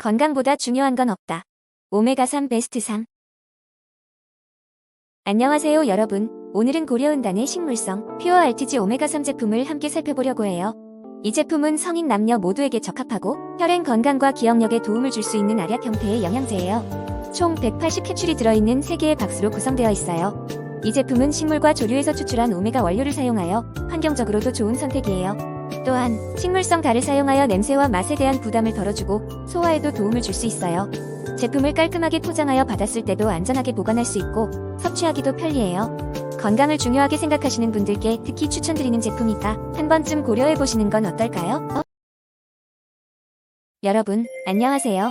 건강보다 중요한 건 없다. 오메가3 베스트 3 안녕하세요 여러분. 오늘은 고려은단의 식물성 퓨어 RTG 오메가3 제품을 함께 살펴보려고 해요. 이 제품은 성인 남녀 모두에게 적합하고 혈행 건강과 기억력에 도움을 줄 수 있는 알약 형태의 영양제예요. 총 180 캡슐이 들어있는 3개의 박스로 구성되어 있어요. 이 제품은 식물과 조류에서 추출한 오메가 원료를 사용하여 환경적으로도 좋은 선택이에요. 또한 식물성 가를 사용하여 냄새와 맛에 대한 부담을 덜어주고 소화에도 도움을 줄 수 있어요. 제품을 깔끔하게 포장하여 받았을 때도 안전하게 보관할 수 있고 섭취하기도 편리해요. 건강을 중요하게 생각하시는 분들께 특히 추천드리는 제품이다. 한 번쯤 고려해 보시는 건 어떨까요? 어? 여러분, 안녕하세요.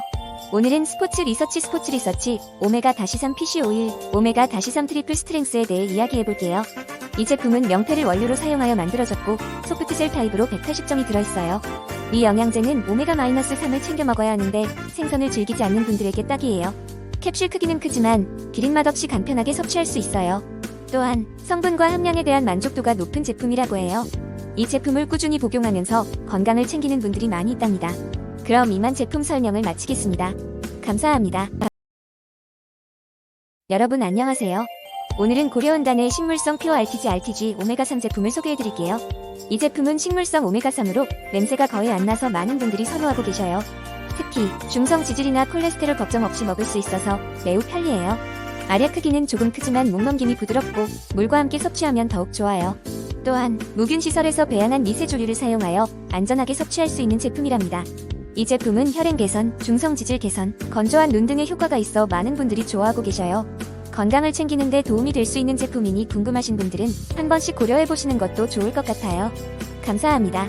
오늘은 스포츠 리서치 스포츠 리서치 오메가-3 PC 오일, 오메가-3 트리플 스트렝스에 대해 이야기해 볼게요. 이 제품은 명태를 원료로 사용하여 만들어졌고 소프트젤 타입으로 180점이 들어있어요. 이 영양제는 오메가-3을 챙겨 먹어야 하는데 생선을 즐기지 않는 분들에게 딱이에요. 캡슐 크기는 크지만 비린맛 없이 간편하게 섭취할 수 있어요. 또한 성분과 함량에 대한 만족도가 높은 제품이라고 해요. 이 제품을 꾸준히 복용하면서 건강을 챙기는 분들이 많이 있답니다. 그럼 이만 제품 설명을 마치겠습니다. 감사합니다. 여러분 안녕하세요. 오늘은 고려은단의 식물성 퓨어 RTG RTG 오메가3 제품을 소개해드릴게요. 이 제품은 식물성 오메가3으로 냄새가 거의 안 나서 많은 분들이 선호하고 계셔요. 특히 중성 지질이나 콜레스테롤 걱정 없이 먹을 수 있어서 매우 편리해요. 알약 크기는 조금 크지만 목넘김이 부드럽고 물과 함께 섭취하면 더욱 좋아요. 또한 무균 시설에서 배양한 미세 조류를 사용하여 안전하게 섭취할 수 있는 제품이랍니다. 이 제품은 혈행 개선, 중성 지질 개선, 건조한 눈 등의 효과가 있어 많은 분들이 좋아하고 계셔요. 건강을 챙기는 데 도움이 될 수 있는 제품이니 궁금하신 분들은 한 번씩 고려해 보시는 것도 좋을 것 같아요. 감사합니다.